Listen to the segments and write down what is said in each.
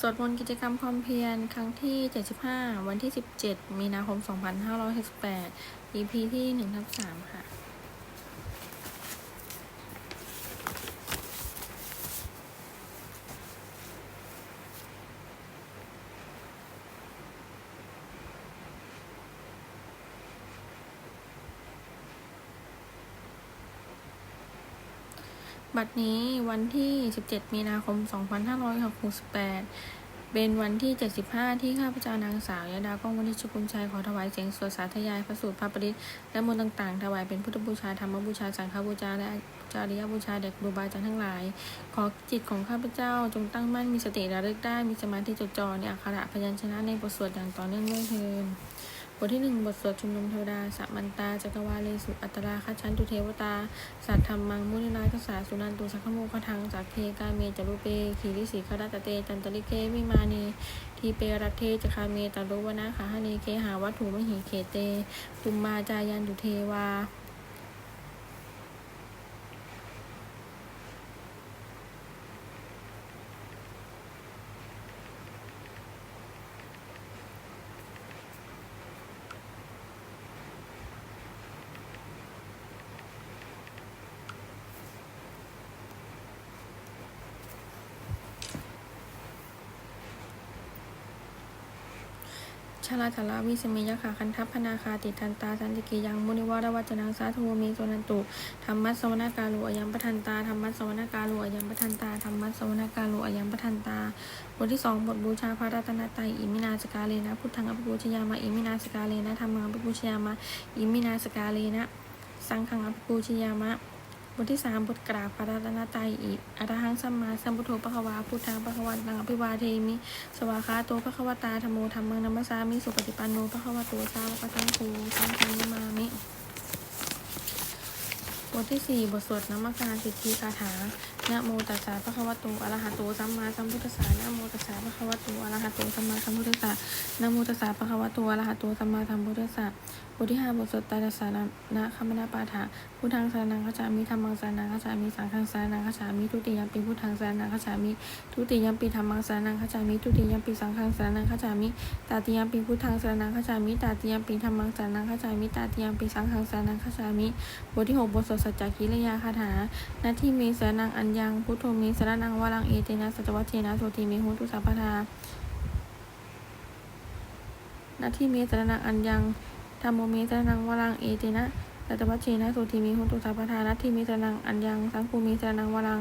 สวดมนต์กิจกรรมความเพียรครั้งที่ 75 วันที่ 17 มีนาคม 2568 EP ที่1ทับ3ค่ะ บัดนี้วันที่ 17 มีนาคม 2568 เป็นวันที่ 75 ที่ข้าพเจ้านางสาวยดากองวณิชกุลชัยขอถวายเสียงสวดสาธยายพระสูตรพระปริตรและมนต์ต่างๆ ถวายเป็นพุทธบูชาธรรมบูชาสังฆบูชาและจาริยบูชาแด่ครูบาจารย์ทั้งหลาย ขอจิตของข้าพเจ้าจงตั้งมั่นมีสติระลึกได้มีสมาธิจดจ่อในอักขระพยัญชนะในบทสวดอย่างต่อเนื่องด้วยเทิน บทที่หนึ่งบทสวดชุมนุมเทวดาสัมมันตาจักรวาเลสุอัตราคชันตุเทวตา สัตธรรมังมุนินาทัสาสุนันตุสักขโมคทังจากเทกาเมจารุเปขีริสีคราตตเตจันตริเกวิมานีทีเปรัตเทจคาเมตารุวนาขาหเนเคหาวัตถุมหิเขเตภุมมาจายันตุเทวา ชาลาธาราวิสเมยคาคันทัพพนาคาติทันตาสันติกิยังมุนิวารวัจนังสาธุมีโซนันตุธรรมัสสวนากาลุอยัมปทันตาธรรมัสสวนากาลุอยัมปทันตาธรรมัสสวนากาลุอยัมปทันตาบทที่สองบทบูชาพระรัตนตรัยอิมินาสกาเลนะพุทธังอภิปูชยามะอิมินาสกาเลนะธรรมังอภิปูชยามะอิมินาสกาเลนะสังฆังอภิปูชยามะ บทที่สามบทกราบพระรัตนตรัยอีกอรหังสัมมาสัมพุทโธปะคะวาพุทธังปะคะวันตังอภิวาเทมิ สวาคาโตปะคะวตาธโมธรรมังนัมมสามิสุปฏิปันโนปะคะวะโตสาวกสังโฆสังฆังนามามิบทที่สี่บทสวดนมัการสิทธิคาถานะโมตัสสะปะคะวะโตอะระหะโตสัมมาสัมพุทธัสสะนะโมตัสสะปะคะวะโตอะระหะโตสัมมาสัมพุทธัสสะนะโมตัสสะปะคะวะโตอะระหะโตสัมมาสัมพุทธัสสะ บทที่ห้าบทสดตาดัสสานะคัมมนาปาฐะพุทธังสารนังคัจฉามิธรรมังสารนังคัจฉามิสังฆังสารนังคัจฉามิทุติยมปีพุทธังสารนังคัจฉามิทุติยมปีธรรมังสารนังคัจฉามิทุติยมปีสังฆังสารนังคัจฉามิตาติยมปีพุทธังสารนังคัจฉามิตาติยมปีธรรมังสารนังคัจฉามิตาติยมปีสังฆังสารนังคัจฉามิบทที่หกบทสดสัจจกิริยาคาถานาทีเมสรนังอัญญังพุทโธเมสรนังวรังเอเตนะสัจวัชเชนะโสติเมหุตุสัพพทานาทีเมสรนังอัญญัง ธรรมโมเมสรนังวรังเอเตนะสัจวัชีนะสุทีมีหุตุสัพพทานาทีเมสรนังอัญญังสังคูมีสรนังวรัง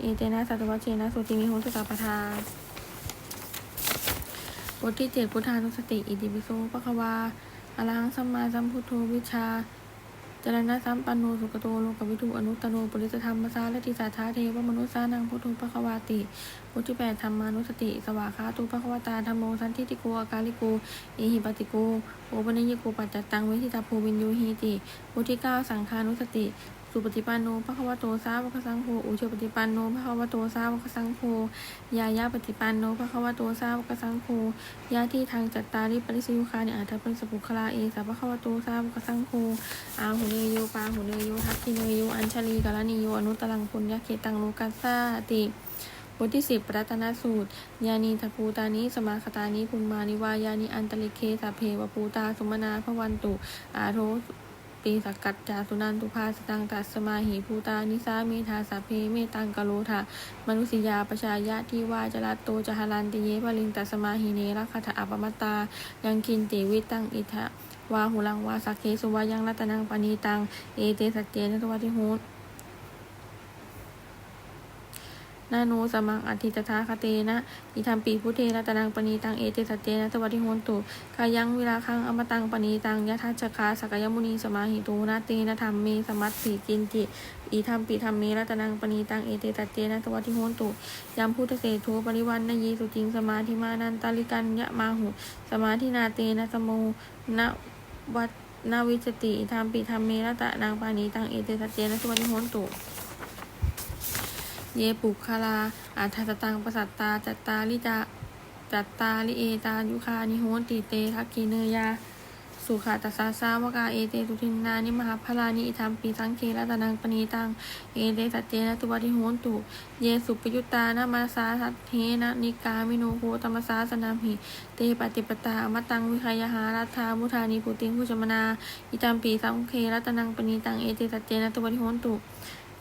เอเตนะสัตวัชเชนะโสติเมหุตุสัพพทาบทที่เจ็ดพุทธานุสติ อิติปิโสปะคะวาอรหังสัมมาสัมพุทโธวิชา จรณะสัมปันโนสุกโตโลกวิทูอนุตโนปริสธรรมสาและติสาธาเทวมนุษสานังพุทโธภควาติบทที่แปดธรรมานุสติ สวาคาตุภควตาธรรมโมสันทิติโกอาการิโกเอหิปติโกโอปนิยโกปัจจตังเวทิตาภูวินยูหีติบทที่เก้าสังคานุสติ สุปฏิปันโนภควโตสาวกสังโฆอุชปฏิปันโนภควโตสาวกสังโฆยายาปฏิปันโนภควโตสาวกสังโฆยาที่ทางจัตตาริปริสยุคาเนิอาจจะเป็นสปุคลาเอสาภควโตสาวกสังโฆอาหุเนโยปาหุเนโยทักขิเนโยอัญชลีกาลนิโยอนุตตรังปุญญเขตังโลกัสสาติบทที่สิบรัตนสูตร ยานีทภูตานิ สมาคตานิปุมมานิวายานิอันตลิเคสาเพวภูตา สุมนาพวันตุ อาโท ปีสกกัจจาสุนันตุภาสตังตัสสมาหิภูตานิสาเมธาสาเพเมตังกะโลธามนุสิยาประชายะที่ว่าจรัตโตจหารันติเยปลิงตัสมาหิเนรักขะอัปมัตตา ยังกินติวิตังอิทะวาหุลังวาสักเคสุวายังรัตนังปณีตัง เอเตสัจเจนะทวัติหูต นาโนสมังอธิตถาคเตนะอิธรรมปีพุทเทรัตนังปณีตังเอเตสัจเจนะทวัติหนตุกายังเวิราคังอมตังปณีตังยะทัจคาสกยมุนีสมาหิตูนาเตนะธรรมเมสมัตติกินจิอีธรรมปีธรรมเมรัตนังปณีตังเอเตสัจเจนะทวัติหนตุยามพุทธเศรษฐปริวันนยีสุจิงสมาธิมานันตาลิกันยะมาหุสมาธินาเตนะสโมนะวัดนาวิจติธรรมปิธรรมเมระตะนางปานีตังเอเตสัจเจนะสวัสดิโหนตุ เยปุคาลาอาทัสตังปสัตตา จัตตาลิจาจัตตาลิเอตายุคานิโหนติเตทักกีเนยา สุขาตัสสาสาวกาเอเตสุทินนานิมหาพลานิอิธรรมปีสังเครัตนังปณีตัง เอเตสัจเจนะตุวัติโหนตุเยสุปยุตตานะมาสาทัตเทนะนิกามิโนโคตมสาสนามหิ เตปฏิปตาอมตังวิคายหารัฐามุธานิปุติงผู้ชมนา อิธรรมปีสังเครัตนังปณีตัง เอเตสัจเจนะตุวัติโหนตุ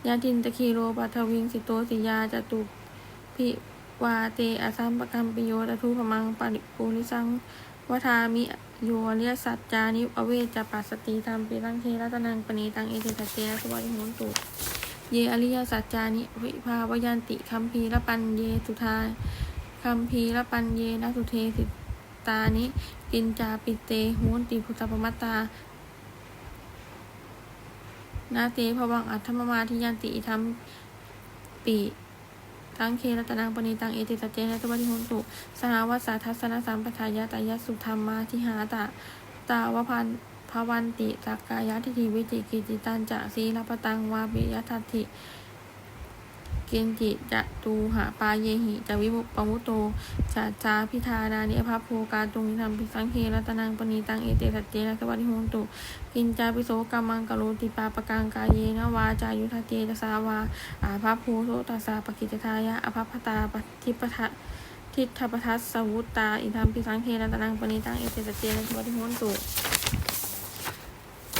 ยาตินตะคีโรปัทวิงสิโตสิยาจตุพิวาเตอสัมปกัมปิโยตทุพมังปริปุริสังวทามิโยเรียสัจจานิอเวจปัสสติธรรมปิตังเทรัตนังปณีตังเอเตสัจเจสวัสดิโหนตุเยอริยสัจจานิวิภาวยันติคัมภีระปัญเยสุทาคัมภีระปัญเยนะสุเทสิตานิกินจาปิเตโหนติพุทธปมัตตา นาเตภวังอัตถมมาทิยันติอิธรรมปีตังเครัตนังปณีตังเอติสเจนะตุวัติโหนตุ สหวัสสาทัศนสัมปทายะตายะสุธรรมาทิหาตะ ตาวพันภวันติสักกายะทิทิวิจิกิจิตันจะสีรปตังวาปิยทัตถิ เกณจิจะตูหาปาเยหิจะวิมุปมุตโตจะจาพิธานานิอภาโภกาตุงนิธรรมปิสังเครัตนังปณีตังเอเตสัจเจนะสวัสดิโหตุ กินจาปิโสกัมมังกโรติปาปะกังกายเยนะวาจายุทธเจตสาวาอาภาภูโสตัสสาปกิจทายะอภัพพตาปทิปทัทิฏฐปทัสสวุตตาอินทามปิสังเครัตนังปณิตังเอเตสเจนะทุวัติโหตุ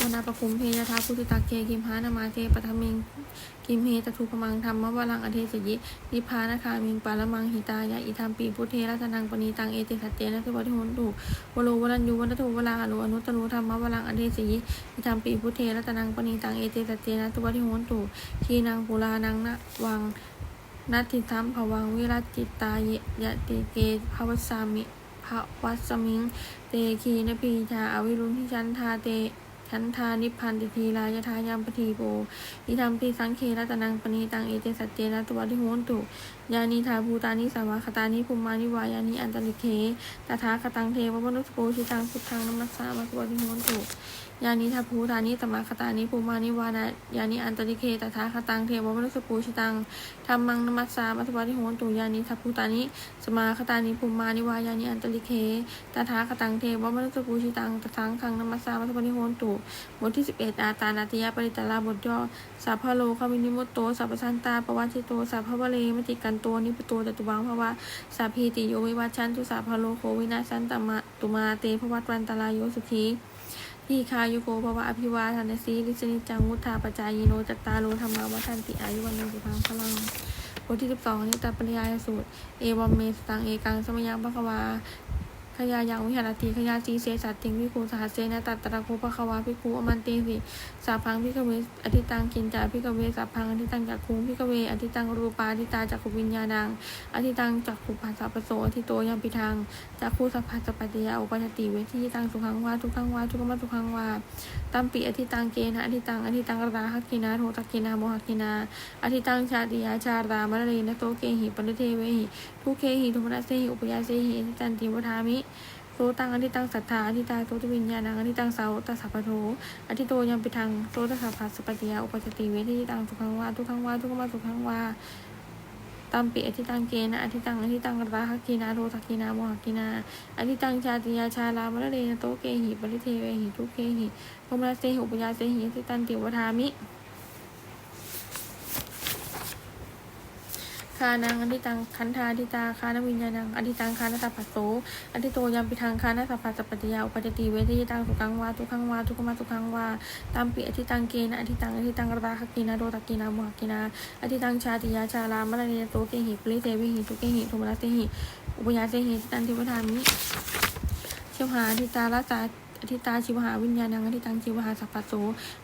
วนาปคุมเพยทาพุทธิตาเกกิมหานามาเทปทมิงกิมเฮตทูปมังธรรมวรังอเทสยินิพานาคามิงปาละมังหิตายะอิธรรมปีพุทเทรัตนังปณิตังเอเตสัจเจนะทุวัติโหนตุวโรวรัญญูวัตถุวราอนุอนุตตรุธรรมวรังอเทสยิอิธรรมปีพุทเทรัตนังปณิตังเอเตสัจเจนะทุวัติโหนตุทีนังปุรานังนะวังนัตถิทัมภวังวิรัจิตายยะติเกภวัสามิภวัสมิง เตคีนพีชาอวิรุณทิชันทาเต ชันทานิพันติทีรายทายามปทีโปอิธรรมปีสังเครัตนังปณีตังเอเจสัจเจนะตัวทิโหนตุ ยานิทาภูตานิสาวาคตานิภูมานิวายานิอันตริเคตถาคตังเทวมนุสโกชิตังพุทธังนมัสสามาตัวทิโหนตุยานิทัพภูตานิตมาคตานิภูมานิวานายานิอันตริเคตถาคตังเทวมนุสปูชิตังธรรมังนมัสสามัทวัติโหนตุยานิทัพภูตานิสมาคตานิภูมานิวายานิอันตริเคตถาคตังเทวมนุสปูชิตังตถาคังนมัสสามัทวัติโหนตุบทที่สิบเอ็ดอาตานาติยปริตตลาบทย่อสัพพะโลคามินิมุตโตสัพพสันตาปวัชิโตสัพพะวเลมติกันตัวนิปโตจตุวังภวะสัพพีติโยวิวัชชันตุสาพพะโลโควินาชันตมะตุมาเตภวัตวันตรายโยสุขีทีคายุโกภวะอภิวาทานสีลิสนิจังมุทธาปจายโนจัตตาโลธรรมาวัฏันติอายุวันโนสุพังพลังบทที่สิบสองนิตตปริยายสูตร เอวอมเมสตังเอกังสมยังปะควา ขยายังวิหารติขยาจีเสสัตติงวิคูสหัสเสนตัตตระโคปะควาพิคูอมันติสิสาพังพิกเวอธิตังกินจาพิกเวสาพังอธิตังจักคุงพิกเวอธิตังรูปาอธิตาจักขุวิญญาณังอธิตังจักขุปัสสะปะโสอธิโตยัมปิทังจากคูสัพพัสสะปัจจยาอุปชติเวทีตังสุขังวาทุกขังวาทุกขมัทุกขังวาตัมปิอธิตังเกนะอธิตังอธิตังกราหกินาโทตกินาโมหกินาอธิตังชาติยาชาดามะเรนะโตเกหิปนิเทเวหิ ทุเคหิทุมนัสเสหิอุปยาเสหิอธิตันติวทามิโตตังอธิตังสัทธาอธิตาโตตวิญญาณังอธิตังสาวตัสสะปะโทอธิโตยังปิทังโตตัสสะภัสสปัจจยาอุปชติเวทีตังสุขังวาทุกขังวาทุกขมัทุขังวาตัมปิอธิตังเกนะอธิตังอธิตังกราหกินาโทสักกินาโมหกินาอธิตังชาติยาชาลามะเรนโตเกหิปริเทเวหิทุเกหิโทมนัสเสหิอุปยาเสหิอธิตันติวทามิ คานังอธิตังคันธาอธิตาคานวิญญาณังอธิตังคานสัพพะโสอธิโตยัมปิทังคานสัพพะสัพปติยาอุปจติเวทีตังสุขังวาทุขังวาทุกขมาทุขังวาตัมปิอธิตังเกนะอธิตังอธิตังระตาหกินาโทสักกินาโมหกินาอธิตังชาติยาชาลามะเรนะโตเกหิปริเทเวหิทุเกหิโทมนัสเสหิอุปยาเสหิตันติวทามิเชียวหาอธิตาละสา อธิตาชิวหาวิญญาณังอธิตังชิวหาสัพพะโส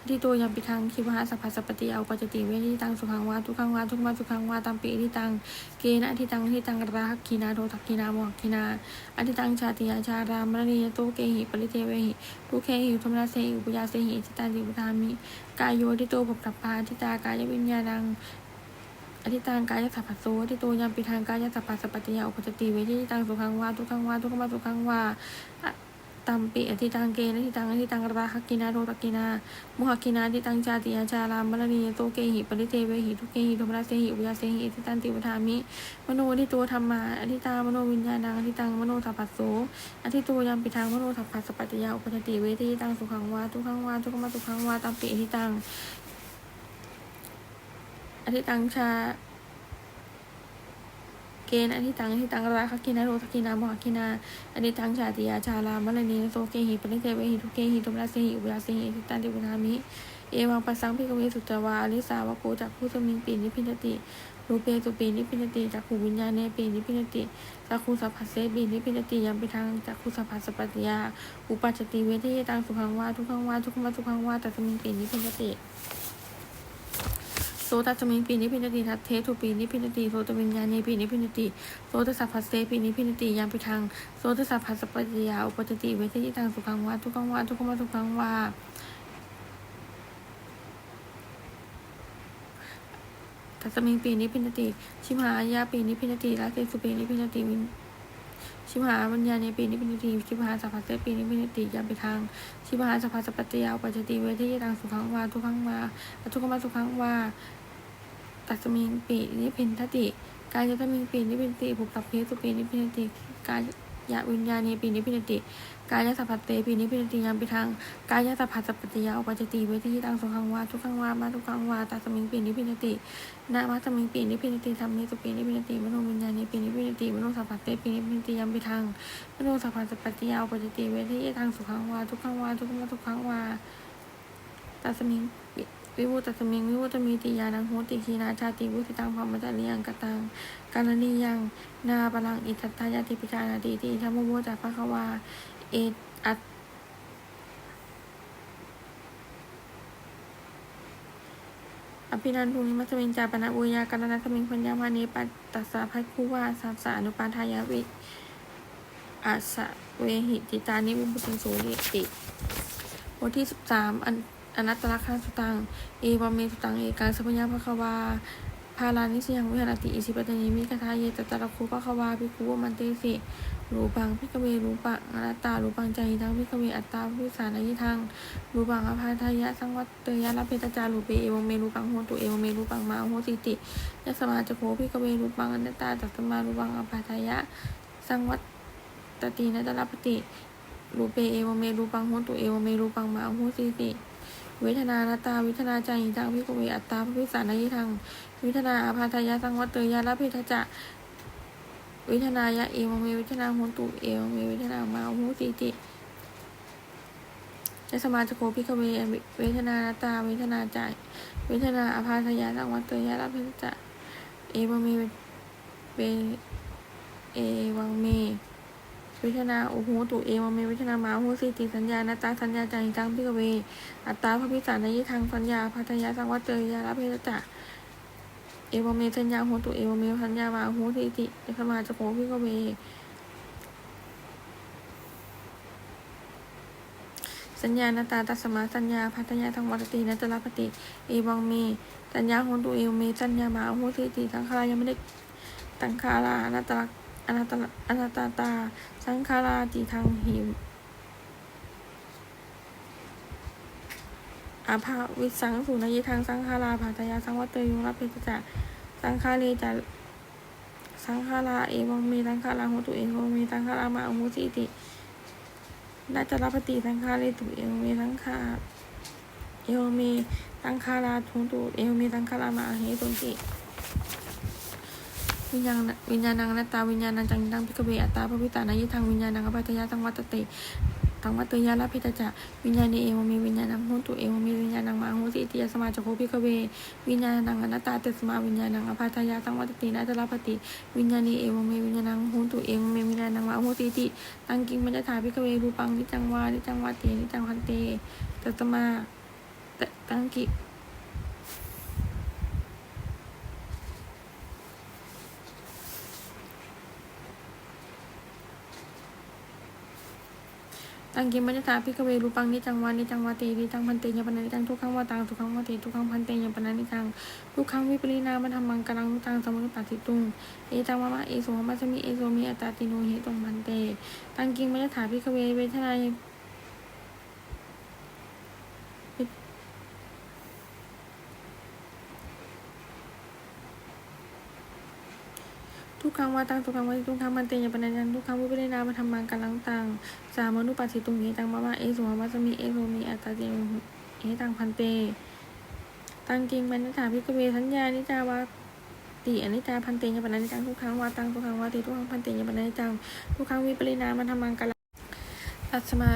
อธิโตยัมปิทังชิวหาสัพพะสัพปติเอาปจจติเวทิตังสุขังวาทุกขังวาทุกมาสุขังวาตัมปิอธิตังเกนะอธิตังอธิตังราหกีนาโทตักกีนาโมหกีนาอธิตังชาติยาชารามรณียโตเกหิปริเทเวหิทุเคหิธรรมนาเสหิอุปยาเสหิอธิตันติปุทามิกายโยทิโตภพตัปปาอธิตากายวิญญาณังอธิตังกายสัพพะโสอธิโตยัมปิทังกายสัพพะสัพปติยาอุปจติเวทิตังสุขังวาทุกขังวาทุกขมาสุขังวา ตัมปิอธิตังเกนะทิตังอธิตังราคกินาโรตกินามุหกินาทิตังชาติอาชารามมรณีโตเกหิปริเทเวหิทุเกหิโทมราเสหิอุยาเสหิอธิตันติวทามิ มโนทิตัวธรรมาอธิตามโนวิญญาณังอธิตังมโนสัพพัสโสอธิตัวยามปิทางมโนสัพพัสปัตยาอุปจติเวทีตังสุขังวาทุขังวาทุกขมาสุขังวาตัมปิอธิตังอธิตังชา เกณฑ์อธิตังอธิตังราคกินาโรสกินาโมหกินาอธิตังชาติยาชารามรณีโสเกหิปริเทเวหิทุเกหิโทมราเสหิอุปยาเสหิอิตันติวทามิ เอวังปัสสังพิกเวสุจวาอลิสาวโกจากผู้สมิงปีนิพินติรูเปตุปีนิพินติจากขูวิญญาณเนปีนิพินติจากขูสัพพัสเสปีนิพินติยังไปทางจากขูสัพพัสสปัตยา อุปัจจติเวทีตังสุขังวาทุกขังวาทุกขมาทุกขังวาตัสมิงปีนิพินติ โสตัสมิงปีนิพินติทัตเททุปีนิพินติโสตวิญญาณเนปีนิพินติโสตสัพพัสเสปีนิพินติยังไปทางโสตสัพพัสสปัตติยาอุปจติเวทีตังสุขังวาทุกขังวาทุกขมาทุกขังวาตัสมิงปีนิพินติชิมหายาปีนิพินติลาเกสุปีนิพินติวิน ชิมหาปัญญาในปีนี้เป็นติชิมหาสัพพัสเตปีนี้เป็นติยามไปทาง ชิมหาสัพพัสปัตติยาอุปัจจติเวทีตังสุขังวาทุกขังวาทุกขมาสุขังวาตัสมิงปีนิพินทติ กายตมิงปีนิพินติภูกตับเพสุปีนิพินติกาย ยะวิญญาณีปีนิพินติกายสัพพเตปีนิพินติยามไปทางกายสัพพัสสปัตติยาอุปจติเวทีตังสุขังวาทุกขังวามาทุกขังวาตัสมิงปีนิพินตินามัสมิงปีนิพินติธรรมนิสุปีนิพินติมโนวิญญาณีปีนิพินติมโนสัพพเตปีนิพินติยามไปทางมโนสัพพัสสปัตติยาอุปจติเวทีทางสุขังวาทุกขังวาทุกขมาทุกขังวาตัสมิง วิวุตัสมิงวิวุตมีติยานังโหติคีนาชาติวุติตังพรหมจริยังกตังกาลนียัง นาปลังอิทัตตายาติปิจานาติติธรรมโมจากพระควา เออัตอภินันทุนิมัสมิงจาปนะอุยาการนัสมิงพัญญามานีปัตตัสสะภัยคูวาสัสสะอนุปาทายาวิอาสะเวหิติตานิมุปุติสูริติบทที่สิบสามอัน อนัตตลักษณสุตัง เอวเมสุตัง เอการสัพพญาภควาพาลานิสยังวิหารติอิสิปตนิมิกทาเยตตะระคูภควาภิกขุมันเตสิรูปังพิกเวรูปังอนัตตารูปังใจทังพิกเวอัตตาพิสานยิทังรูปังอภาทายะสังวัตเตยะรับเพตจารูเปเอวเมรูปังโหตุเอวเมรูปังมาโหติติยะสมาจโคพิกเวรูปังอนัตตาตัตมารูปังอภาทายะสังวัตตตีนัตตลปติรูเปเอวเมรูปังโหตุเอวเมรูปังมาโหติติ เวทนานาตา วิทนาใจทางพิกเวอัตตาพิสานายิทังวิทนาอภาทายะสังวัตเตยะรับเพตจะวิทนายะเอวเมวิทนาโหตุเอวเมวิทนามาโหติติยสมาจโคพิกเวเวทนานาตาเวทนาใจายเวทนาอภาทยาสังวัตเตยะรับเพจะเอวเมเวเอวังเม วทนาโอโหตุเอวเมเวทนามาโหสิติสัญญานาตาสัญญาใจตังพิกเว อัตตาพระพิสารนยิทางสัญญาพัทยาสังวัตเตยะรับเพจะเอวเมสัญญาโหตุเอวเมสัญญามาโหสิติยสมาจโคพิกเวสัญญาณตาตัสมาสัญญาพัทยาทางวัตตินัตลปฏิเอวังเมสัญญาโหตุเอวเมสัญญามาโหติติสังขารยังไม่ได้ตังคารานัตตลัก อนัตตลอนัตาตา สังขาราติทางหิวอาภาวิสังสุนยิทางสังขาราพัทยาสังวัตเตยุรับเพจจะสังขาเรจะสังขาราเอวังเมสังขาราโหตุเอวังเมสังขารามาโหติติน่าจะรับปฏิสังฆาเรตุเอวเมสังฆาเอวเมสังฆาราทุนตุเอวเมสังฆารามาเหตุนติ วิญญาณวิญญาณังนัตตาวิญญาณังจังตังพิกเวอัตตาพระพิตานายิทังวิญญาณังอภัตยาตังวัตเตตังวัตยาลาพิตจะวิญญาณเอวเมวิญญาณังหุตุเอวเมวิญญาณังมาหุติติยสมาจโคพิกเววิญญาณังอนัตตาเตสมาวิญญาณังอภัตยาตังวัตตินาจะรับปฏิวิญญาณเอวเมวิญญาณังหุตุเอวเมวิญญาณังมาหุติติตังกิงมัจจถาพิกเวรูปังนิจังวานิจังวาเตนิจังพันเตตัตมาตังกิ ตังกิมัจจตาพิกเวรูปังนิจังวานิจังวาเตนิจังพันเตยปนันนิจังทุกขังวาตังทุกขังวาเตทุกขังพันเตยปนันนิจังทุกขังวิปริณามธรรมังกลังตังสมุทปัสสิตุงเอตังมะมะเอโสมัสมิเอโสมิอัตตาติโนเหตุงพันเต ตังกิมัจจตาพิกเวเวทนา ทุกขังวาตังทุกขังวาติทุกขังมันเตยปนันจังทุกขังวิปริณามธรรมังกลังตังสามนุปัสสิตุงเหตังมะมะเอโสมัสสมิเอโสมิอัตตาติเหตังพันเตตังกิงมัจจตาพิกเวสัญญานิจาวาติอนิจจาพันเตยปนันจังทุกขังวาตังทุกขังวาติทุกขังพันเตยปนันจังทุกขังวิปริณามธรรมังกลังตัสมา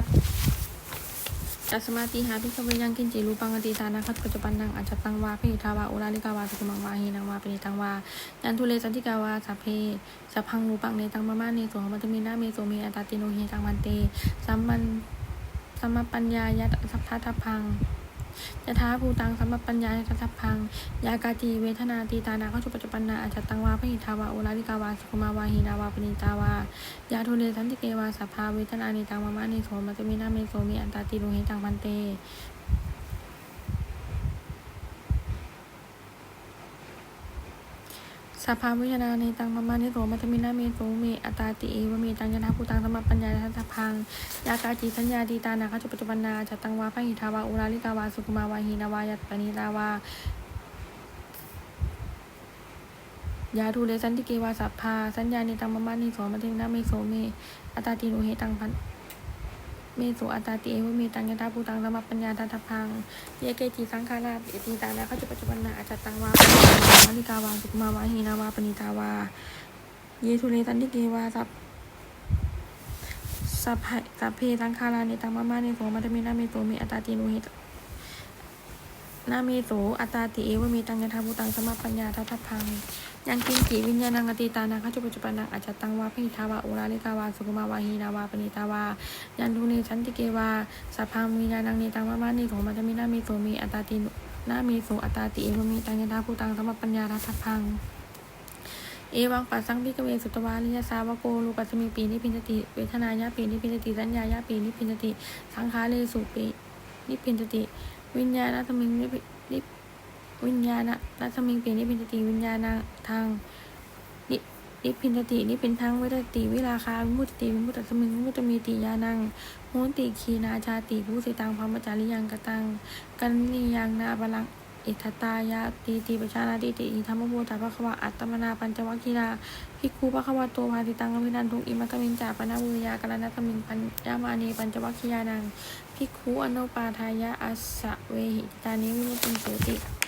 ตัสมาติหาพิกเวยังกินจิรูปังอติตานาคัตปัจจุบันนังอาจจตังวาเพทาวาอุลาลิกาวาสุขมังวาหีนังวาปณิตังวายันทุเลสันติกาวาสัพเพสัพพังรูปังเนตังมามาเนโสหมัตมีนาเมโสเมอัตตาติโนเฮตังมันเตสัมมันสัมมปัญญายัตสัพพะทัพัง ยะท้าภูตังสัมปปัญญายะทัพพัง ยากาจีเวทนาตีตานาเข้าจุปัจจุบันนาอาจจตังวาพหิทาวาอุลาลิกาวาสุขุมาวาหีนาวาปณิตาวา ยาทุเรสันติเกวาสัพพาเวทนานิตังมามะนิโสมัจมินาเมโสมีอันตาติลุงหิตังพันเต สัพพาวิชนาในตังมะมะนิโสมัจมินาเมโสมิอัตาติเอวเมตังยะทาภูตังสมปปัญญาทัตพังยากาจีสัญญาดีตานาคจุปัจจุบันนาจตังวาพหิทาวาอุราลิกาวาสุกุมาวาหีนาวายัตปณิตาวายาทูเลสันติเกวาสัพพาสัญญาในตังมะมะนิโสมัจมินาเมโสเมอัตาติโลหิตังพัน เมโสอัตตาติเอวเมตังยตาภูตังสมปปัญญาตาตพัง เยเกจิสังคาราปิติตานาเขาจะปัจจุบันนาอาจจตังวามาลิกาวาสุมาวาหีนาวาปณิตาวา เยทุเลตันติเกวาสัพสัพพสัพเพสังคาราเนตังมามาเนโสมัตมีนาเมโสเมอัตตาติโนหิต นาเมโสอัตตาติเอวเมตังยตาภูตังสมปปัญญาทัตพัง ยังกินจีวิญญาณังอติตานาเข้าจุปัจจุบันนาอาจจตังวาพิทาวาอุราลิกาวาสุกุมาวาหีนาวาปณิตาวา ยันทุเนชันติเกวาสัพพังมีนานังเนตังมะมาเนโสมัจมินาเมโสมีอัตตาตินาเมโสอัตตาติเอวมีตังยตาภูตังสมปปัญญาทัตพังเอวังปัสสังพิกเวสุตวาลิยสาวโกลูปัสมิปีนิพินติ เวทนายาปีนิพินติสัญญายาปีนิพินติ สังขารเลสุปีนิพินติ วิญญาณธมิงนิพินิวิญญาณนัสมิงปีนิพินติวิญญาณทางนินิพินตินี่เป็นทั้งเวทติวิราคาวิมุตติวิมุตตสมิงวิมุตตมีติยานังโหติคีนาชาติผู้สิตังพรมจาริยังกตังกันนิยังนาบาลัง อิทธตายาตีติปชานาติติอิธรรมบูตาภควะอัตตมนาปัญจวัคคีราภิกขุภควะโตภาติตังกมินันทุงอิมัตมินจาปนาบุญยากรณตมินปัญญามานีปัญจวัคคียานังภิกขุอนุปาทายะอัสสะเวหิตานิวิมุตติโสติ